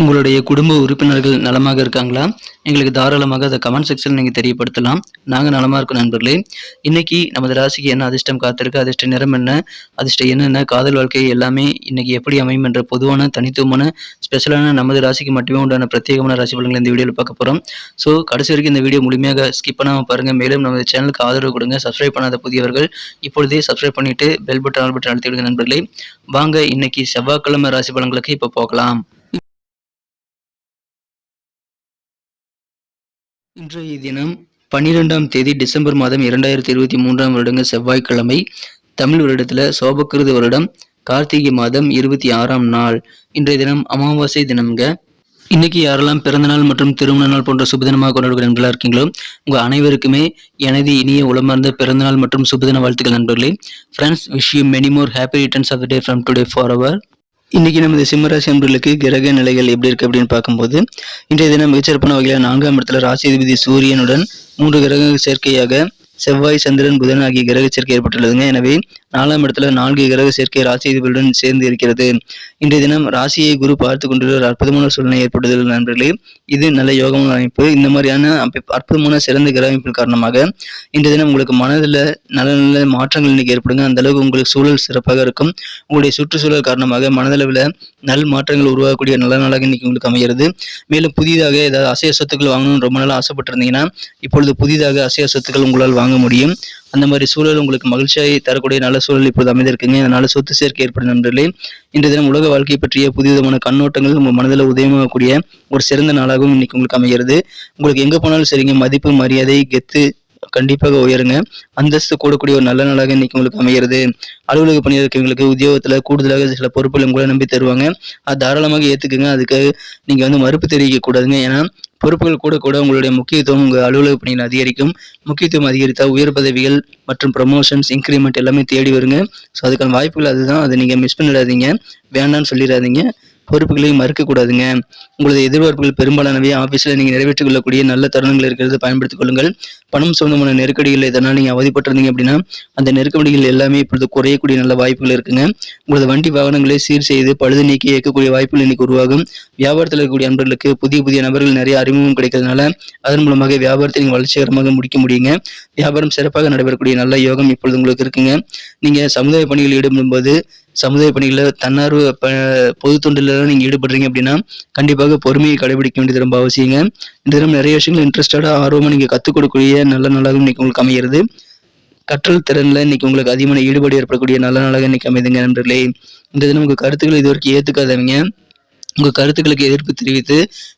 உங்களுடைய குடும்ப உறுப்பினர்கள் நலமாக இருக்காங்களா? எங்களுக்கு தாராளமாக அதை கமெண்ட் செக்ஷனில் நீங்கள் தெரியப்படுத்தலாம். நாங்கள் நலமாக இருக்கோம் நண்பர்களே. இன்னைக்கு நமது ராசிக்கு என்ன அதிர்ஷ்டம் காத்திருக்கு? அதிர்ஷ்ட நிறம் என்ன? அதிர்ஷ்டம் என்னென்ன காதல் வாழ்க்கை எல்லாமே இன்னைக்கு எப்படி அமையும் என்ற பொதுவான தனித்துவமான ஸ்பெஷலான நமது ராசிக்கு மட்டுமே உண்டான பிரத்யேகமான ராசி பலன்களை இந்த வீடியோவில் பார்க்க போகிறோம் ஸோ கடைசி வரைக்கும் இந்த வீடியோ முழுமையாக ஸ்கிப் பண்ணாமல் பாருங்கள் மேலும் நமது சேனலுக்கு ஆதரவு கொடுங்க. சப்ஸ்கிரைப் பண்ணாத புதியவர்கள் இப்பொழுதே சப்ஸ்கிரைப் பண்ணிட்டு பெல் பட்டன் ஆல் பட்டன் அழுத்தி விடுங்க நண்பர்களே. வாங்க இன்னைக்கு செவ்வாய்க்கிழமை ராசி பலன்களுக்கு இப்போ போகலாம். இன்றைய தினம் பன்னிரெண்டாம் தேதி டிசம்பர் மாதம் இரண்டாயிரத்தி இருபத்தி மூன்றாம் வருடங்க செவ்வாய்க்கிழமை தமிழ் வருடத்துல சோபக்கிருத வருடம் கார்த்திகை மாதம் இருபத்தி ஆறாம் நாள். இன்றைய தினம் அமாவாசை தினம்ங்க. இன்னைக்கு யாரெல்லாம் பிறந்தநாள் மற்றும் திருமண நாள் போன்ற சுபதினமாக கொண்டாடுகிற நண்பர்களாக இருக்கீங்களோ உங்கள் அனைவருக்குமே எனது இனிய உளமார்ந்த பிறந்தநாள் மற்றும் சுபதின வாழ்த்துக்கள் நண்பர்களே. Friends wish you many more happy returns of the day from today for our இன்னைக்கு நமது சிம்மராசி அன்பர்களுக்கு கிரக நிலைகள் எப்படி இருக்கு அப்படின்னு பார்க்கும்போது இன்றைய தினம் மிகச்சிறப்பான வகையில் நான்காம் இடத்துல ராசிபதி சூரியனுடன் மூன்று கிரக சேர்க்கையாக செவ்வாய் சந்திரன் புதன் ஆகிய கிரக சேர்க்கை ஏற்பட்டுள்ளதுங்க. எனவே நாலாம் இடத்துல நான்கு கிரக சேர்க்கை ராசி சேர்ந்து இருக்கிறது. இன்றைய தினம் ராசியை குரு பார்த்து கொண்டு ஒரு அற்புதமான சூழ்நிலை ஏற்படுதல் நண்பர்களே. இது நல்ல யோகமான அமைப்பு. இந்த மாதிரியான அற்புதமான சிறந்த கிரக அமைப்பின் காரணமாக இன்றைய தினம் உங்களுக்கு மனதில் நல்ல நல்ல மாற்றங்கள் இன்னைக்கு ஏற்படுங்க. அந்த அளவுக்கு உங்களுக்கு சூழல் சிறப்பாக இருக்கும். உங்களுடைய சுற்றுச்சூழல் காரணமாக மனதளவில் நல் மாற்றங்கள் உருவாகக்கூடிய நல்ல நாளாக இன்னைக்கு உங்களுக்கு அமைகிறது. மேலும் புதிதாக ஏதாவது அசைய சொத்துக்கள் வாங்கணும்னு ரொம்ப நாளாக ஆசைப்பட்டிருந்தீங்கன்னா இப்பொழுது புதிதாக அசைய சொத்துக்கள் உங்களால் வாங்க முடியும். அந்த மாதிரி சூழல் உங்களுக்கு மகிழ்ச்சியை தரக்கூடிய நல்ல சூழல் இப்போது அமைந்திருக்குங்க. அதனால சொத்து சேர்க்கை ஏற்படும் நண்பர்களே இன்றைய தினம் உலக வாழ்க்கை பற்றிய புதிய விதமான கண்ணோட்டங்கள் உங்கள் மனதில் உதயமாகக்கூடிய ஒரு சிறந்த நாளாகவும் இன்னைக்கு உங்களுக்கு அமைகிறது. உங்களுக்கு எங்கே போனாலும் சரிங்க மதிப்பு மரியாதை கெத்து கண்டிப்பாக உயருங்க. அந்தஸ்து கூடக்கூடிய ஒரு நல்ல நாளாக இன்னைக்கு உங்களுக்கு அமைகிறது. அலுவலக பணியாளர்களுக்கு உத்தியோகத்தில் கூடுதலாக சில பொறுப்புகளும் உங்களை நம்பி தருவாங்க. அது தாராளமாக ஏத்துக்குங்க. அதுக்கு நீங்க வந்து மறுப்பு தெரிவிக்க கூடாதுங்க. ஏன்னா பொறுப்புகள் கூட கூட உங்களுடைய முக்கியத்துவம் உங்கள் அலுவலக பணியில் அதிகரிக்கும். முக்கியத்துவம் அதிகரித்தால் உயர் பதவிகள் மற்றும் ப்ரமோஷன்ஸ் இன்க்ரிமெண்ட் எல்லாமே தேடி வருங்க. ஸோ அதுக்கான வாய்ப்புகள் அதுதான். அதை நீங்கள் மிஸ் பண்ணிடாதீங்க. வேண்டாம்னு சொல்லிடாதீங்க. பொறுப்புகளையும் மறுக்கக்கூடாதுங்க உங்களது எதிர்பார்ப்புகள் பெரும்பாலானவை. ஆஃபீஸில் நீங்கள் நிறைவேற்றிக் கொள்ளக்கூடிய நல்ல தருணங்கள் இருக்கிறது பயன்படுத்திக் கொள்ளுங்கள். பணம் சம்பந்தமான நெருக்கடிகள் இதனால் நீங்கள் அவதிப்பட்டிருந்தீங்க அப்படின்னா அந்த நெருக்கடிகள் எல்லாமே இப்பொழுது குறையக்கூடிய நல்ல வாய்ப்புகள் இருக்குங்க. உங்களது வண்டி வாகனங்களை சீர் செய்து பழுது நீக்கி இயக்கக்கூடிய வாய்ப்புகள் இன்னைக்கு உருவாகும். வியாபாரத்தில் இருக்கக்கூடிய நண்பர்களுக்கு புதிய புதிய நபர்கள் நிறைய அறிமுகம் கிடைக்கிறதுனால அதன் மூலமாக வியாபாரத்தை நீங்கள் வளர்ச்சிகரமாக முடிக்க முடியுங்க. வியாபாரம் சிறப்பாக நடைபெறக்கூடிய நல்ல யோகம் இப்பொழுது உங்களுக்கு இருக்குங்க. நீங்கள் சமுதாய பணிகளில் ஈடுபடும்போது சமுதாய பணிகளில் தன்னார்வ ப பொது தொண்டிலெல்லாம் நீங்கள் ஈடுபடுறீங்க அப்படின்னா கண்டிப்பாக பொறுமையை கடைபிடிக்க வேண்டியது ரொம்ப அவசியங்க. இந்த தினம் நிறைய விஷயங்கள் இன்ட்ரெஸ்டடாக ஆர்வமாக நீங்கள் கற்றுக் கொடுக்கக்கூடிய நல்ல நாளாக இன்னைக்கு உங்களுக்கு அமைகிறது. கற்றல் திறனில் இன்னைக்கு உங்களுக்கு அதிகமான ஈடுபாடு ஏற்படக்கூடிய நல்ல நாளாக இன்னைக்கு அமைதுங்க நண்பர்களே. இந்த தினம் உங்கள் கருத்துக்கள் இது வரைக்கும் ஏற்றுக்காதவங்க உங்கள் கருத்துக்களுக்கு எதிர்ப்பு தெரிவித்து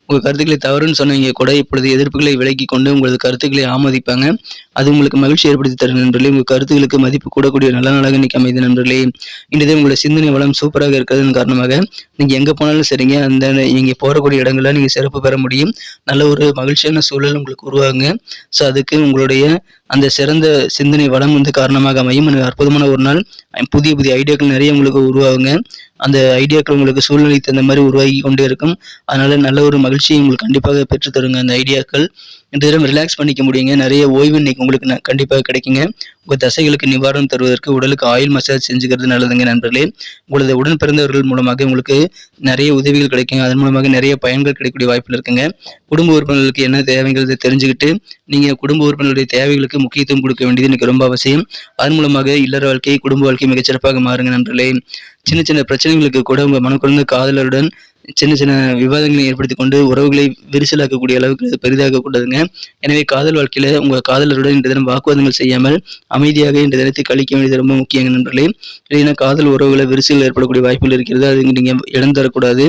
உங்கள் கருத்துக்களை தவறுன்னு சொன்னவங்க கூட இப்பொழுது எதிர்ப்புகளை விலக்கி கொண்டு உங்களது கருத்துக்களை ஆமோதிப்பாங்க. அது உங்களுக்கு மகிழ்ச்சி ஏற்படுத்தி தரும் நண்பர்களே. உங்கள் கருத்துக்களுக்கு மதிப்பு கூடக்கூடிய நல்ல நாளாக இன்னைக்கு அமைது நண்பர்களே. இன்றைய உங்களோட சிந்தனை வளம் சூப்பராக இருக்கிறதன் காரணமாக நீங்கள் எங்கே போனாலும் சரிங்க. அந்த நீங்கள் போகக்கூடிய இடங்களில் நீங்கள் சிறப்பு பெற முடியும். நல்ல ஒரு மகிழ்ச்சியான சூழல் உங்களுக்கு உருவாகுங்க. ஸோ அதுக்கு உங்களுடைய அந்த சிறந்த சிந்தனை வளம் வந்து காரணமாக அமையும். எனக்கு அற்புதமான ஒரு நாள். புதிய புதிய ஐடியாக்கள் நிறைய உங்களுக்கு உருவாகுங்க. அந்த ஐடியாக்கள் உங்களுக்கு சூழ்நிலை தகுந்த மாதிரி உருவாகி கொண்டே இருக்கும். அதனால நல்ல ஒரு மகிழ்ச்சியை உங்களுக்கு கண்டிப்பாக பெற்று தருங்க அந்த ஐடியாக்கள். இந்த தினம் ரிலாக்ஸ் பண்ணிக்க முடியுங்க. நிறைய ஓய்வு இன்னைக்கு உங்களுக்கு கண்டிப்பாக கிடைக்குங்க. உங்கள் தசைகளுக்கு நிவாரணம் தருவதற்கு உடலுக்கு ஆயில் மசாஜ் செஞ்சுக்கிறது நல்லதுங்க நண்பர்களே. உங்களது உடன் பிறந்தவர்கள் மூலமாக உங்களுக்கு நிறைய உதவிகள் கிடைக்கும் அதன் மூலமாக நிறைய பயன்கள் கிடைக்கக்கூடிய வாய்ப்பில் இருக்குங்க. குடும்ப உறுப்பினர்களுக்கு என்ன தேவைங்கிறத தெரிஞ்சுக்கிட்டு நீங்கள் குடும்ப உறுப்பினருடைய தேவைகளுக்கு முக்கியத்துவம் கொடுக்க வேண்டியது எனக்கு ரொம்ப அவசியம். அதன் மூலமாக இல்லற வாழ்க்கை குடும்ப வாழ்க்கை மிகச்சிறப்பாக மாறுங்க நண்பர்களே. சின்ன சின்ன பிரச்சனைகளுக்கு கூட உங்கள் மனக்குழந்த காதலருடன் சின்ன சின்ன விவாதங்களை ஏற்படுத்தி கொண்டு உறவுகளை விரிசலாக்கக்கூடிய அளவுக்கு பெரிதாக கூடாதுங்க எனவே காதல் வாழ்க்கையில் உங்கள் காதலருடன் இன்று தினம் வாக்குவாதங்கள் செய்யாமல் அமைதியாக இன்று தினத்தை கழிக்க வேண்டியது ரொம்ப முக்கியங்க நண்பர்களே. இல்லைன்னா காதல் உறவுகளை விரிசல் ஏற்படக்கூடிய வாய்ப்புகள் இருக்கிறது. அது நீங்கள் இடம் தரக்கூடாது.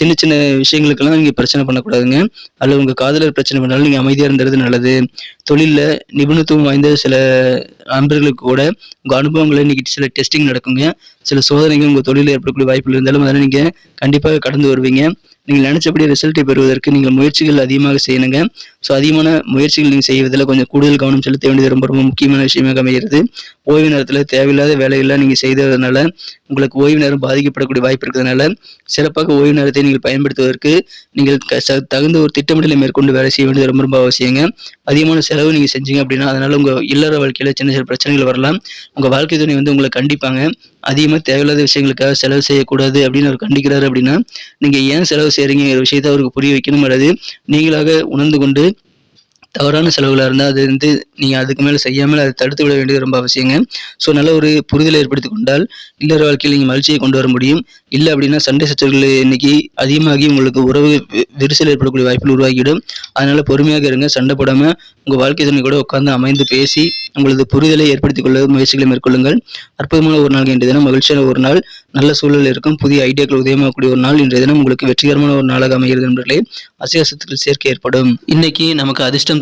சின்ன சின்ன விஷயங்களுக்கெல்லாம் நீங்கள் பிரச்சனை பண்ணக்கூடாதுங்க. அல்லது உங்கள் காதலர் பிரச்சனை பண்ணாலும் நீங்கள் அமைதியாக இருந்தது நல்லது. தொழிலில் நிபுணத்துவம் வாய்ந்த சில நண்பர்களுக்கு கூட உங்கள் அனுபவங்களை இன்னைக்கு சில டெஸ்டிங் நடக்குங்க. சில சோதனைகள் உங்கள் தொழிலில் ஏற்படக்கூடிய வாய்ப்புகள் இருந்தாலும் அதனை நீங்கள் கண்டிப்பாக கடந்து வருவீங்க. நீங்கள் நினைச்சபடி ரிசல்ட்டை பெறுவதற்கு நீங்கள் முயற்சிகள் அதிகமாக செய்யணுங்க. ஸோ அதிகமான முயற்சிகள் நீங்கள் செய்வதில் கொஞ்சம் கூடுதல் கவனம் செலுத்த வேண்டியது ரொம்ப ரொம்ப முக்கியமான விஷயமாக அமைகிறது. ஓய்வு நேரத்தில் தேவையில்லாத வேலைகள்லாம் நீங்கள் செய்ததுனால உங்களுக்கு ஓய்வு நேரம் பாதிக்கப்படக்கூடிய வாய்ப்பு இருக்கிறதுனால சிறப்பாக ஓய்வு நேரத்தை நீங்கள் பயன்படுத்துவதற்கு நீங்கள் தகுந்த ஒரு திட்டமிடலை மேற்கொண்டு வேலை செய்ய வேண்டியது ரொம்ப ரொம்ப அவசியங்க. அதிகமான செலவு நீங்கள் செஞ்சீங்க அப்படின்னா அதனால உங்கள் இல்லற வாழ்க்கையில் சின்ன சின்ன பிரச்சனைகள் வரலாம். உங்கள் வாழ்க்கை துணை வந்து உங்களை கண்டிப்பாங்க. அதிகமாக தேவையில்லாத விஷயங்களுக்காக செலவு செய்யக்கூடாது அப்படின்னு அவர் கண்டிக்கிறாரு அப்படின்னா நீங்கள் ஏன் செலவு சேருங்கிற விஷயத்தை அவருக்கு புரிய வைக்கணும் அல்லது நீங்களாக உணர்ந்து கொண்டு தவறான செலவுகளாக இருந்தால் அது வந்து நீங்கள் அதுக்கு மேலே செய்யாமல் அதை தடுத்து விட வேண்டியது ரொம்ப அவசியங்க. ஸோ நல்ல ஒரு புரிதலை ஏற்படுத்தி கொண்டால் இல்லற வாழ்க்கையில் நீங்கள் மகிழ்ச்சியை கொண்டு வர முடியும். இல்லை அப்படின்னா சண்டை சச்சரவுகள் இன்னைக்கு அதிகமாகி உங்களுக்கு உறவு விரிசல் ஏற்படக்கூடிய வாய்ப்புகள் உருவாகிவிடும். அதனால் பொறுமையாக இருங்க சண்டை போடாமல் உங்கள் வாழ்க்கை துணை கூட உட்காந்து அமைந்து பேசி உங்களது புரிதலை ஏற்படுத்திக் கொள்ள முயற்சிகளை மேற்கொள்ளுங்கள். அற்புதமான ஒரு நாள் இன்றைய தினம் மகிழ்ச்சியான ஒரு நாள் நல்ல சூழல் இருக்கும் புதிய ஐடியாக்கள் உதயமாகக்கூடிய ஒரு நாள் இன்றைய தினம் உங்களுக்கு வெற்றிகரமான ஒரு நாளாக அமைகிறது நண்பர்களே. அசியாசத்துக்கள் சேர்க்கை ஏற்படும். இன்னைக்கு நமக்கு அதிர்ஷ்டம்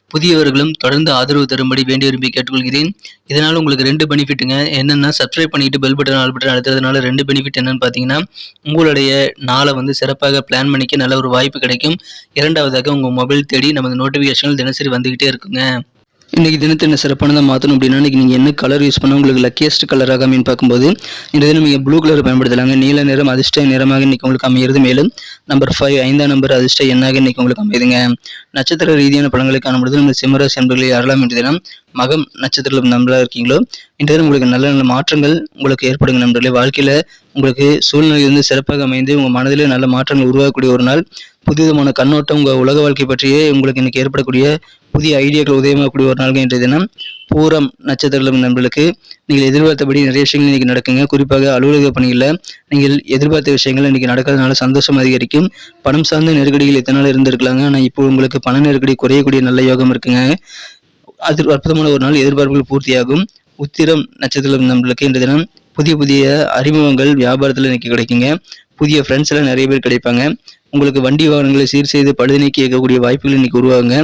புதியவர்களும் தொடர்ந்து ஆதரவு தரும்படி வேண்டி விரும்பி கேட்டுக்கொள்கிறேன். இதனால் உங்களுக்கு ரெண்டு பெனிஃபிட்டுங்க. என்னென்னா சப்ஸ்கிரைப் பண்ணிட்டு பெல் பட்டன் ஆல் பட்டன் அழுத்துறதுனால ரெண்டு பெனிஃபிட் என்னன்னு பார்த்தீங்கன்னா உங்களுடைய நாளை வந்து சிறப்பாக பிளான் பண்ணிக்க நல்ல ஒரு வாய்ப்பு கிடைக்கும். இரண்டாவதாக உங்கள் மொபைல் தேடி நமது நோட்டிஃபிகேஷன்கள் தினசரி வந்துகிட்டே இருக்குங்க. இன்றைக்கி தினத்தை என்ன சிறப்பானதாக மாற்றணும் அப்படின்னா இன்றைக்கி நீங்கள் என்ன கலர் யூஸ் பண்ண உங்களுக்கு லக்கியஸ்ட் கலராக அமைன்னு பார்க்கும்போது இந்த தினம் நீங்கள் ப்ளூ கலர் பயன்படுத்தலாங்க. நீல நிறம் அதிர்ஷ்ட நிறமாக இன்றைக்கி உங்களுக்கு அமையிறது. மேலும் நம்பர் ஃபைவ் ஐந்தாம் நம்பர் அதிர்ஷ்ட எண்ணாக இன்றைக்கி உங்களுக்கு அமையுதுங்க. நட்சத்திர ரீதியான பலன்களை காணும்பொழுது நம்ம சிம்மராசி அன்பர்களை யாரெல்லாம் என்ற தினம் மகம் நட்சத்திரம் நம்பலாக இருக்கீங்களோ? இன்றைய தினம் உங்களுக்கு நல்ல நல்ல மாற்றங்கள் உங்களுக்கு ஏற்படுங்க நண்பர்களே. வாழ்க்கையில் உங்களுக்கு சூழ்நிலை வந்து சிறப்பாக அமைந்து உங்கள் மனதிலே நல்ல மாற்றங்கள் உருவாகக்கூடிய ஒரு நாள். புதுவிதமான கண்ணோட்டம் உங்கள் உலக வாழ்க்கை பற்றியே உங்களுக்கு இன்னைக்கு ஏற்படக்கூடிய புதிய ஐடியாக்கள் உதயமாகக்கூடிய ஒரு நாள் இன்றைய தினம். பூரம் நட்சத்திரம் நண்பர்களுக்கு நீங்கள் எதிர்பார்த்தபடி நிறைய விஷயங்கள் இன்றைக்கி நடக்குங்க. குறிப்பாக அலுவலக பணிகளில் நீங்கள் எதிர்பார்த்த விஷயங்கள் இன்றைக்கி நடக்கிறதுனால சந்தோஷம் அதிகரிக்கும். பணம் சார்ந்த நெருக்கடிகள் எத்தனை நாள் இருந்திருக்கலாங்க. ஆனால் இப்போ உங்களுக்கு பண நெருக்கடி குறையக்கூடிய நல்ல யோகம் இருக்குங்க. அது அற்புதமான ஒரு நாள். எதிர்பார்ப்புகள் பூர்த்தியாகும். உத்திரம் நட்சத்திரம் நம்மளுக்கு இன்றைய தினம் புதிய புதிய அறிமுகங்கள் வியாபாரத்தில் இன்றைக்கி கிடைக்குங்க. புதிய ஃப்ரெண்ட்ஸ் எல்லாம் நிறைய பேர் கிடைப்பாங்க. உங்களுக்கு வண்டி வாகனங்களை சீர் செய்து பழுது நீக்கி இயக்கக்கூடிய வாய்ப்புகள் இன்னைக்கு உருவாங்க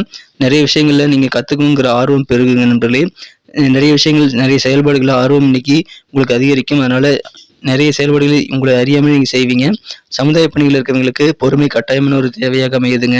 நிறைய விஷயங்கள்ல நீங்க கத்துக்கணுங்கிற ஆர்வம் பெருகுங்க நண்பர்களே. நிறைய விஷயங்கள் நிறைய செயல்பாடுகள் ஆர்வம் இன்னைக்கு உங்களுக்கு அதிகரிக்கும். அதனால நிறைய செயல்பாடுகளை உங்களை அறியாமல் நீங்கள் செய்வீங்க. சமுதாய பணிகள் இருக்கிறவங்களுக்கு பொறுமை கட்டாயமான ஒரு தேவையாக அமையுதுங்க.